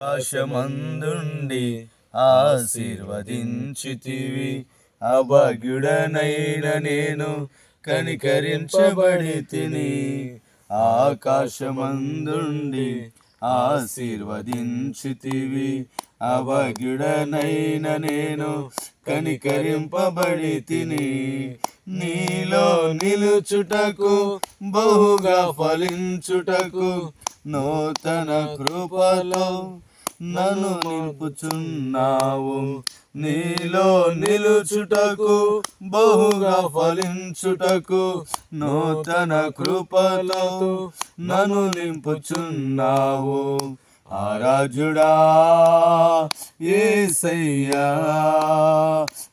ఆకాశమందుండి ఆశీర్వదించితివి. అభగ్యుడనైన నేను కనికరించబడి తిని ఆకాశమందుండి ఆశీర్వదించితివి. అభగ్యుడనైన నేను కనికరింపబడి తిని నీలో నిలుచుటకు బహుగా ఫలించుటకు నూతన కృపలో నన్ను నింపుచున్నావు. నీలో నిలుచుటకు బహుగా ఫలించుటకు నూతన కృపలో నన్ను నింపుచున్నావు. ఆరాజుడా ఏసయ్యా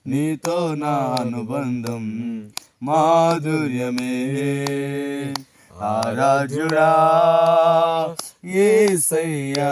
నీతో నా అనుబంధం మాధుర్యమే. ఆరాజుడా ఏసయ్యా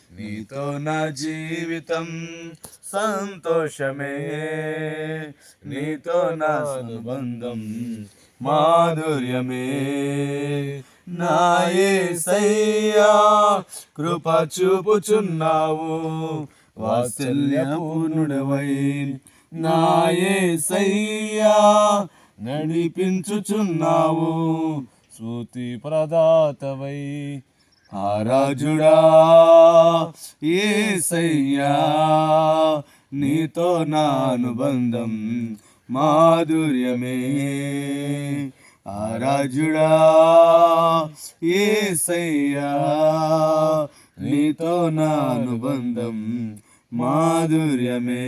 నీతో నా జీవితం సంతోషమే. నీతో నా సంబంధం మాధుర్యమే. నాయే సయ్యా కృప చూపుచున్నావు. వాత్సల్యపూర్ణుడవై నాయే సయ్యా నడిపించుచున్నావు. సూతి ప్రదాతవై ఆరాజుడా. ఏసయ్యా నీతో నా అనుబంధం మాధుర్యమే. ఆరాజుడా ఏసయ్యా నీతో నా అనుబంధం మాధుర్యమే.